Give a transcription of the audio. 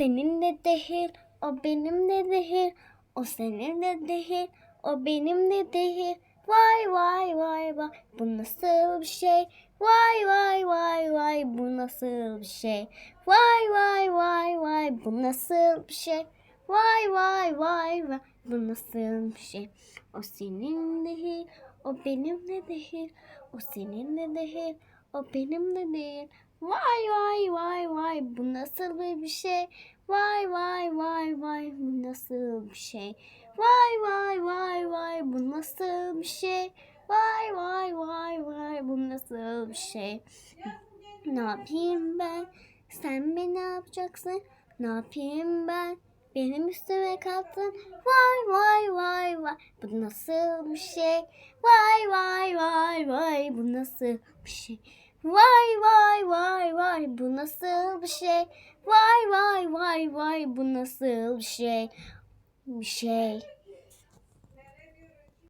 Senin de değil, o benim de değil. O senin de değil, o benim de değil. Vay vay vay vay, bu nasıl bir şey? Vay vay vay vay, bu nasıl bir şey? Vay vay vay vay, bu nasıl bir şey? Vay vay vay vay, bu nasıl bir şey? O senin değil, o benim de değil. O senin de değil, o benim de değil. Vay vay vay bu nasıl bir şey? Vay vay vay vay, bu nasıl bir şey? Vay vay vay vay, bu nasıl bir şey? Vay vay vay vay, bu nasıl bir şey? Ne yapayım ben? Sen beni ne yapacaksın? Ne yapayım ben? Benim üstüme kalktın. Vay vay vay vay. Bu nasıl bir şey? Vay vay vay vay. Bu nasıl bir şey? Vay vay vay vay. Bu nasıl bir şey? Vay vay vay vay. Bu nasıl bir şey? Bir şey.